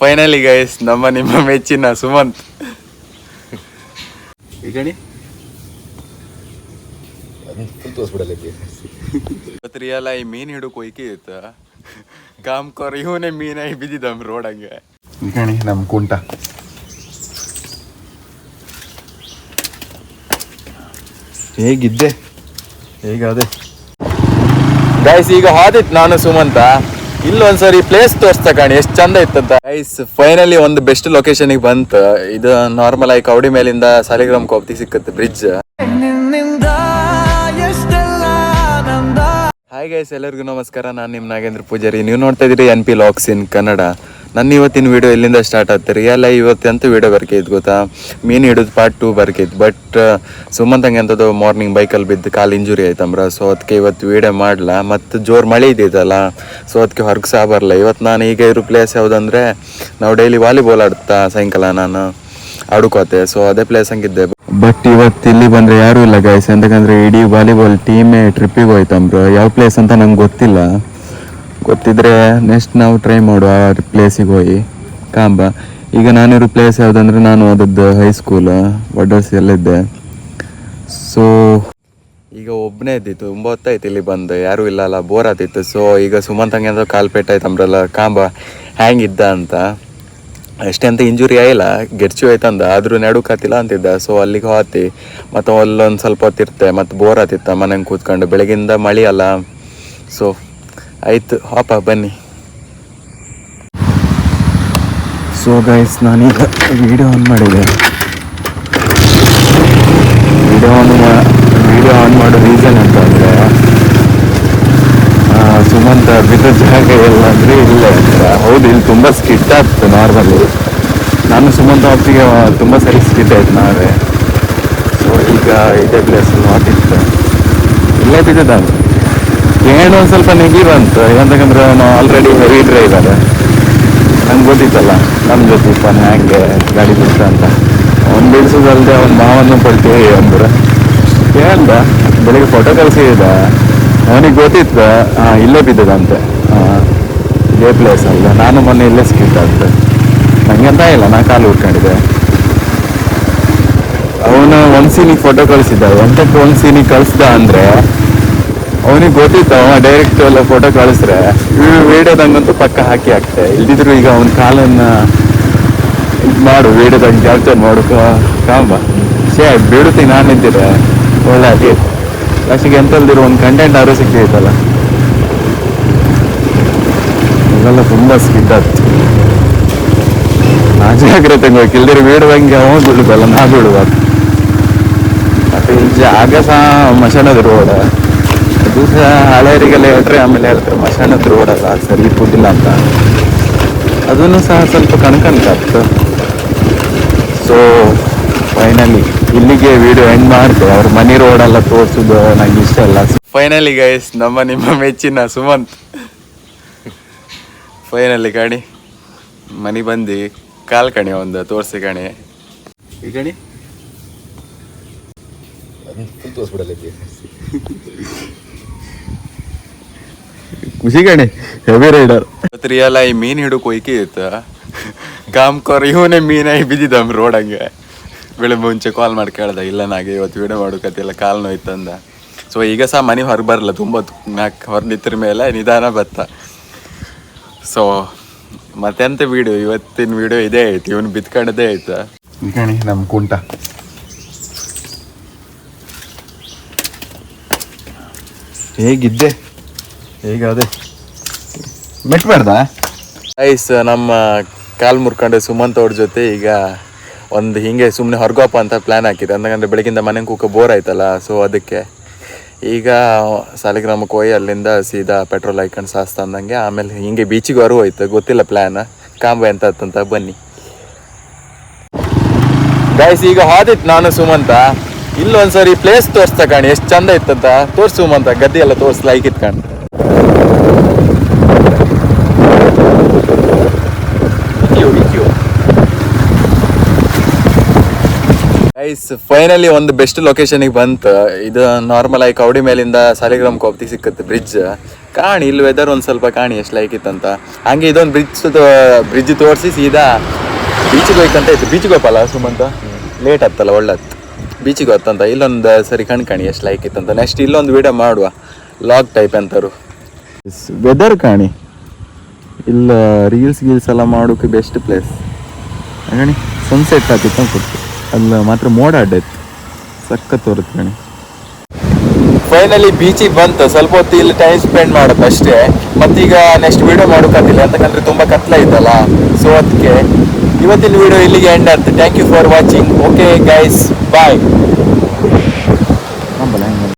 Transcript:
Finally guys ನಮ್ಮ ನಿಮ್ಮ ಮೆಚ್ಚಿನ ಸುಮಂತ್. ಇವತ್ತು ರಿಯಲ್ ಆಗಿ ಮೀನ್ ಹಿಡಕ್ ಹೋಯ್ಕೆ ಇತ್ತ? ಕಾಮ್ ಕೊರ್ ಇವನೇ ಮೀನಾಗಿ ಬಿದ್ದಿದ್ದಮ್ ರೋಡಂಗೆ ಕಣಿ ನಮ್ಮ ಕುಂಟ. ಹೇಗಿದ್ದೆ? ಹೇಗಾದೆ? ಗೈಸ್ ಈಗ ಹಾದಿತ್ ನಾನು ಸುಮಂತ. ಇಲ್ಲೊಂದ್ಸರಿ ಪ್ಲೇಸ್ ತೋರಿಸ್ತಾ ಕಾಣಿ ಎಷ್ಟು ಚಂದ ಇತ್ತಂತ. ಐಸ್ ಫೈನಲಿ ಒಂದು ಬೆಸ್ಟ್ ಲೊಕೇಶನ್ಗೆ ಬಂತ. ಇದು ನಾರ್ಮಲ್ ಆಗಿ ಕೌಡಿ ಮೇಲಿಂದ ಸಾಲಿಗ್ರಾಮ್ ಕೋಪ್ತಿ ಸಿಕ್ಕತ್ತೆ ಬ್ರಿಡ್ಜ್ ಹಾಯ್ ಗೈಸ್ ಎಲ್ಲರಿಗೂ ನಮಸ್ಕಾರ. ನಾನು ನಿಮ್ಮ ನಾಗೇಂದ್ರ ಪೂಜಾರಿ. ನೀವು ನೋಡ್ತಾ ಇದ್ದೀರಿ N P LOX in Kannada ನನ್ನ ಇವತ್ತಿನ ವಿಡಿಯೋ ಎಲ್ಲಿಂದ ಸ್ಟಾರ್ಟ್ ಆಗ್ತಾರೆ ಎಲ್ಲ ಇವತ್ತಂತೂ ವಿಡಿಯೋ ಬರ್ಕೈತೆ ಗೊತ್ತಾ? ಮೀನು ಹಿಡಿದು ಪಾರ್ಟ್ ಟೂ ಬರ್ಕೈತೆ. ಬಟ್ ಸುಮ್ಮಂತಂಗೆ ಅಂತದ್ದು ಮಾರ್ನಿಂಗ್ ಬೈಕಲ್ಲಿ ಬಿದ್ದು ಕಾಲು ಇಂಜುರಿ ಆಯ್ತಂಬ್ರ. ಸೊ ಅದಕ್ಕೆ ಇವತ್ತು ವಿಡಿಯೋ ಮಾಡಲ್ಲ ಮತ್ತು ಜೋರು ಮಳೆ ಇದ್ದಿದ್ದಲ್ಲ ಸೊ ಅದಕ್ಕೆ ಹೊರಗೆ ಸಹ ಬರಲ್ಲ ಇವತ್ತು ನಾನು ಈಗ ಇರೋ ಪ್ಲೇಸ್ ಯಾವುದಂದ್ರೆ, ನಾವು ಡೈಲಿ ವಾಲಿಬಾಲ್ ಆಡ್ತಾ ಸಾಯಂಕಾಲ ನಾನು. ಆಡ್ಕೋತೆ. ಸೊ ಅದೇ ಪ್ಲೇಸ್ ಹಂಗಿದ್ದೆ. ಬಟ್ ಇವತ್ತು ಇಲ್ಲಿ ಬಂದರೆ ಯಾರು ಇಲ್ಲ ಗೈಸ್ ಎಂತಕಂದ್ರೆ ಇಡೀ ವಾಲಿಬಾಲ್ ಟೀಮೇ ಟ್ರಿಪ್ಪಿಗೆ ಹೋಯ್ತಂಬ್ರ. ಯಾವ ಪ್ಲೇಸ್ ಅಂತ ನಂಗೆ ಗೊತ್ತಿಲ್ಲ. ಗೊತ್ತಿದ್ರೆ ನೆಕ್ಸ್ಟ್ ನಾವು ಟ್ರೈ ಮಾಡುವ ಆ ಪ್ಲೇಸಿಗೆ ಹೋಗಿ. ಕಾಂಬ. ಈಗ ನಾನಿರೋ ಪ್ಲೇಸ್ ಯಾವುದಂದ್ರೆ ನಾನು ಓದದ್ದು ಹೈಸ್ಕೂಲ್ ವಡರ್ಸ್ ಇದ್ದೆ ಸೊ ಈಗ ಒಬ್ಬನೇ ಇದ್ದಿತ್ತು ತುಂಬ ಹೊತ್ತಾಯ್ತು ಇಲ್ಲಿ ಬಂದು. ಯಾರೂ ಇಲ್ಲ ಅಲ್ಲ ಬೋರ್ ಆತಿತ್ತು ಸೊ ಈಗ ಸುಮಂತ್ ಹಂಗೆ ಅಂದ್ರೆ ಕಾಲ್ ಪೇಟ್ ಅಂದ್ರಲ್ಲ, ಕಾಂಬ ಹ್ಯಾಂಗ್ ಇದ್ದ ಅಂತ. ಅಷ್ಟೇ ಅಂತ ಇಂಜುರಿ ಆಯಿಲ್ಲ ಗೆರ್ಚು ಆಯ್ತಂದ ಆದರೂ ನಡುಕಾತಿಲ್ಲ ಅಂತಿದ್ದ. ಸೊ ಅಲ್ಲಿಗೆ ಹೋತಿ. ಮತ್ತು ಅಲ್ಲೊಂದು ಸ್ವಲ್ಪ ಹೊತ್ತಿರ್ತೆ, ಮತ್ತು ಬೋರ್ ಆತಿತ್ತ ಮನೆಗೆ ಕೂತ್ಕೊಂಡು. ಬೆಳಗಿಂದ ಮಳೆ ಅಲ್ಲ. ಸೊ ಆಯ್ತು ಹಾಪ ಬನ್ನಿ. ಸೊ ಗೈಸ್ ನಾನೀಗ ವಿಡಿಯೋ ಆನ್ ಮಾಡಿದೆ. ವಿಡಿಯೋ ಆನ್ ವಿಡಿಯೋ ಆನ್ ಮಾಡೋ ರೀಸನ್ ಅಂತ ಅಂದರೆ ಸುಮಂತ ಬಿದ್ದ ಜಾಗ ಎಲ್ಲ ಅಂದರೆ ಇಲ್ಲೇ ಹೌದು, ಇಲ್ಲಿ ತುಂಬ ಸ್ಕಿಟ್ ಆಗ್ತು ನಾರ್ಮಲಿ. ನಾನು ಸುಮಂತ ಹೊತ್ತಿಗೆ ತುಂಬ ಸರಿ ಸ್ಕಿಟ್ ಆಯ್ತು ನಾವೇ. ಸೊ ಈಗ ಇದೇ ಪ್ಲೇಸ್ ಮಾತಿತ್ತು ಇಲ್ಲೇ ಬಿದ್ದಿದ್ದ ಏನು ಒಂದು ಸ್ವಲ್ಪ ನೆಗಿ ಬಂತು ಯಾಕಂತಂದ್ರೆ ಅವನು ಆಲ್ರೆಡಿ ಹೆವಿ ಡ್ರೈವರ್ ನಂಗೆ ಗೊತ್ತಿತ್ತಲ್ಲ. ನಮ್ಮ ಜೊತೆ ಪನ್ ಹ್ಯಾಂಗೆ ಗಾಡಿ ಬಿಡ್ತ ಅಂತ. ಅವ್ನು ಬಿಡಿಸೋದಲ್ಲದೆ ಅವ್ನ ಮಾವನ್ನು ಪಡ್ತೀವಿ ಅಂದ್ರೆ ಏನಂದ ಬೆಳಿಗ್ಗೆ ಫೋಟೋ ಕಳಿಸಿದ ಅವನಿಗೆ ಗೊತ್ತಿತ್ತು. ಇಲ್ಲೇ ಬಿದ್ದದಂತೆ. ಇದೇ ಪ್ಲೇಸ್ ಅಲ್ಲ. ನಾನು ಮೊನ್ನೆ ಇಲ್ಲೇ ಸ್ಕಿಟ್ ಆಗ್ತದೆ ನಂಗೆ ಅಂತ ಇಲ್ಲ. ನಾ ಕಾಲು ಉಟ್ಕೊಂಡಿದ್ದೆ ಅವನು ಒಂದು ಸೀನಿಗೆ ಫೋಟೋ ಕಳಿಸಿದ್ದ. ಎಂಟಕ್ಕೆ ಒಂದು ಸೀನಿಗೆ ಕಳಿಸ್ದ ಅಂದರೆ ಅವನಿಗೆ ಗೊತ್ತಿತ್ತು ಅವ ಡೈರೆಕ್ಟ್ ಎಲ್ಲ ಫೋಟೋ ಕಳಿಸ್ರೆ ವೇಡದಂಗಂತೂ ಪಕ್ಕ ಹಾಕಿ ಹಾಕ್ತೆ. ಇಲ್ದಿದ್ರು ಈಗ ಅವನ ಕಾಲನ್ನ ಇದು ಮಾಡು ವಿಡಿಯೋದಾಗ ಕ್ಯಾಪ್ಚರ್ ಮಾಡು ಕಾಂಬ. ಸೇ ಬಿಡುತ್ತೀನಿ ನಾನು ನಿಂತಿದ್ದೆ. ಒಳ್ಳೆ ಅದೇ ಲಾಸ್ಟಿಗೆ ಎಂತಲ್ದಿರೋ ಒಂದು ಕಂಟೆಂಟ್ ಆದ್ರೂ ಸಿಕ್ಕಿತ್ತಲ್ಲ ಇದೆಲ್ಲ ತುಂಬ ಸ್ಕಿಡ್ ಆಗ್ತು ನಾ ಜಾಗ್ರತೆ ಹೋಗಿ ಇಲ್ದಿರೋ ವಿಡಿಯೋದಂಗೆ ಅವ ನಾ ಬಿಡುವಾಗ ಮತ್ತೆ ಜಾಗ ಸಹ ಮಶಾನದ ರೋಡ್ ಸಹ ಹಳೆಯರಿಗೆಲ್ಲ ಹೇಳ್ರಿ ಆಮೇಲೆ ಹೇಳ್ತಾರೆ ಮಶಾನ ಹತ್ರ ಓಡಲ್ಲ ಸರಿ ಇಪ್ಪುದಿಲ್ಲ ಅಂತ. ಅದನ್ನು ಸಹ ಸ್ವಲ್ಪ ಕಣ್ಕನ್ಕಾಗ್ತು ಸೊ ಫೈನಲಿ ಇಲ್ಲಿಗೆ ವಿಡಿಯೋ ಎಂಡ್ ಮಾಡಿದೆ. ಅವ್ರ ಮನಿ ರೋಡ್ ಎಲ್ಲ ತೋರಿಸೋದು ನಂಗೆ ಇಷ್ಟ ಇಲ್ಲ. ಫೈನಲಿ ಗೈಸ್ ನಮ್ಮ, ನಿಮ್ಮ ಮೆಚ್ಚಿನ ಸುಮಂತ್. ಫೈನಲಿ ಗಾಡಿ ಮನಿ ಬಂದು ಕಾಲ್ ಕಣಿ, ಒಂದು ತೋರಿಸಿ ಕಣಿ. ಈ ಕಣಿ ತೋರಿಸ್ಬಿಡಲ್ಲ ಖುಷಿ ಕಣೆ ಹೆವಿ ರೈಡರ್ ರಿಯಲ್ ಆಗಿ ಮೀನ್ ಹಿಡಕ್ ಹೋಯ್ಕೆ ಇತ್ತ. ಕಾಮ್ ಕೊರ್ ಇವನೇ ಮೀನಾಗಿ ಬಿದ್ದಿದ್ದ ರೋಡ್ ಹಂಗೆ. ಬೆಳಗ್ಗೆ ಮುಂಚೆ ಕಾಲ್ ಮಾಡಿ ಕೇಳ್ದ ಇಲ್ಲ ನಾಗೆ ಇವತ್ತು ವಿಡಿಯೋ ಮಾಡೋಕತ್ತಿಲ್ಲ ಕಾಲು ನೋಯ್ತಂದ ಸೊ ಈಗ ಸಹ ಮನೆ ಹೊರಗೆ ಬರಲ್ಲ ತುಂಬ ನಾಲ್ಕು ಹೊರ ನಿಂತರ ಮೇಲೆ ನಿಧಾನ ಬತ್ತ ಸೊ ಮತ್ತೆಂತ ವಿಡಿಯೋ ಇವತ್ತಿನ ವಿಡಿಯೋ ಇದೇ ಐತಿ ಇವನು ಬಿತ್ಕೊಂಡದೇ ಆಯ್ತು? ಕಣಿ ನಮ್ಮ ಕುಂಟ. ಹೇಗಿದ್ದೆ? ಹೇಗಾದೆ ಮೆಟ್ಬಾರ್ದ ಐಸ್ ನಮ್ಮ ಕಾಲ್ ಮುರ್ಕೊಂಡು ಸುಮಂತ್ ಅವ್ರ ಜೊತೆ ಈಗ ಒಂದು ಹಿಂಗೆ ಸುಮ್ಮನೆ ಹೊರಗೋಪ ಅಂತ ಪ್ಲ್ಯಾನ್ ಹಾಕಿದೆ ಅಂತಂದ್ರೆ ಬೆಳಗಿಂದ ಮನೆಗೆ ಕೂಕ ಬೋರ್ ಆಯ್ತಲ್ಲ ಸೊ ಅದಕ್ಕೆ. ಈಗ ಸಾಲಿಗ್ರಾಮಕ್ಕೆ ಕೋಯಿ ಅಲ್ಲಿಂದ ಸೀದಾ ಪೆಟ್ರೋಲ್ ಹಾಕೊಂಡು ಸಾಸ್ತ ಅಂದಂಗೆ, ಆಮೇಲೆ ಹಿಂಗೆ ಬೀಚಿಗೆ ಹೊರ ಹೋಯ್ತು. ಗೊತ್ತಿಲ್ಲ ಪ್ಲ್ಯಾನ್ ಕಾಂಬ ಅಂತ ಬನ್ನಿ. ಗೈಸ್ ಈಗ ಹೋದಿತ್ತು ನಾನು ಸುಮಂತ. ಇಲ್ಲೊಂದ್ಸರಿ ಪ್ಲೇಸ್ ತೋರಿಸ್ತಾ ಕಾಣಿ, ಎಷ್ಟು ಚಂದ ಇತ್ತಂತ. ತೋರ್ಸು ಸುಮಂತ, ಗದ್ದೆ ಎಲ್ಲ ತೋರಿಸ್ಲಾ ಲೈಕ್ ಇತ್ತು ಕಾಣಿ. ಗೈಸ್ ಫೈನಲಿ ಒಂದು ಬೆಸ್ಟ್ ಲೊಕೇಶನಿಗೆ ಬಂತು. ಇದು ನಾರ್ಮಲ್ ಆಗಿ ಕೌಡಿ ಮೇಲಿಂದ ಸಾಲಿಗ್ರಾಮ್ ಕೋಪ್ತಿ ಸಿಕ್ಕತ್ತೆ ಬ್ರಿಡ್ಜ್ ಕಾಣಿ, ಇಲ್ಲಿ ವೆದರ್ ಒಂದು ಸ್ವಲ್ಪ ಕಾಣಿ ಎಷ್ಟು ಲೈಕ್ ಇತ್ತಂತ ಹಂಗೆ ಇದೊಂದು ಬ್ರಿಡ್ಜ್ ಬ್ರಿಡ್ಜ್ ತೋರಿಸಿ ಸೀದಾ ಬೀಚಿಗೆ ಹೋಯ್ತಂತ ಇತ್ತು. ಬೀಚಿಗೆ ಹೋಗಲ್ಲ ಸುಮಂತ ಲೇಟ್ ಆಗ್ತಲ್ಲ ಒಳ್ಳತ್ತು ಬೀಚಿಗೆ ಹೋತ್ತಂತ. ಇಲ್ಲೊಂದು ಸರಿ ಕಣ್ಕಾಣಿ ಎಷ್ಟು ಲೈಕ್ ಇತ್ತಂತ ನೆಕ್ಸ್ಟ್ ಇಲ್ಲೊಂದು ವಿಡಿಯೋ ಮಾಡುವ. ಲಾಗ್ ಟೈಪ್ ಅಂತಾರು. ವೆದರ್ ಕಾಣಿ ಇಲ್ಲ ರೀಲ್ಸ್ ಗೀಲ್ಸ್ ಎಲ್ಲ ಮಾಡೋಕೆ ಬೆಸ್ಟ್ ಪ್ಲೇಸ್ ಕಣಿ ಸನ್ಸೆಟ್ ಆತಿತ್ತು ಕೊಡ್ತು. ಅಲ್ಲ ಮಾತ್ರ ಮೋಡ ಅಡ್ಡಾಯ್ತು ಸಖತ್ ತೋರುತ್ತೆ ಕಣಿ. ಫೈನಲಿ ಬೀಚಿಗೆ ಬಂತು. ಸ್ವಲ್ಪ ಹೊತ್ತು ಇಲ್ಲಿ ಟೈಮ್ ಸ್ಪೆಂಡ್ ಮಾಡೋದು ಅಷ್ಟೇ. ಮತ್ತೀಗ ನೆಕ್ಸ್ಟ್ ವಿಡಿಯೋ ಮಾಡೋಕ್ಕಾಗಿಲ್ಲ ಯಾಕಂದ್ರೆ ತುಂಬಾ ಕತ್ಲ ಇತ್ತಲ್ಲ. ಸೊ ಅದಕ್ಕೆ ಇವತ್ತಿನ ವಿಡಿಯೋ ಇಲ್ಲಿಗೆ ಎಂಡ್ ಆಯ್ತು thank you for watching okay guys bye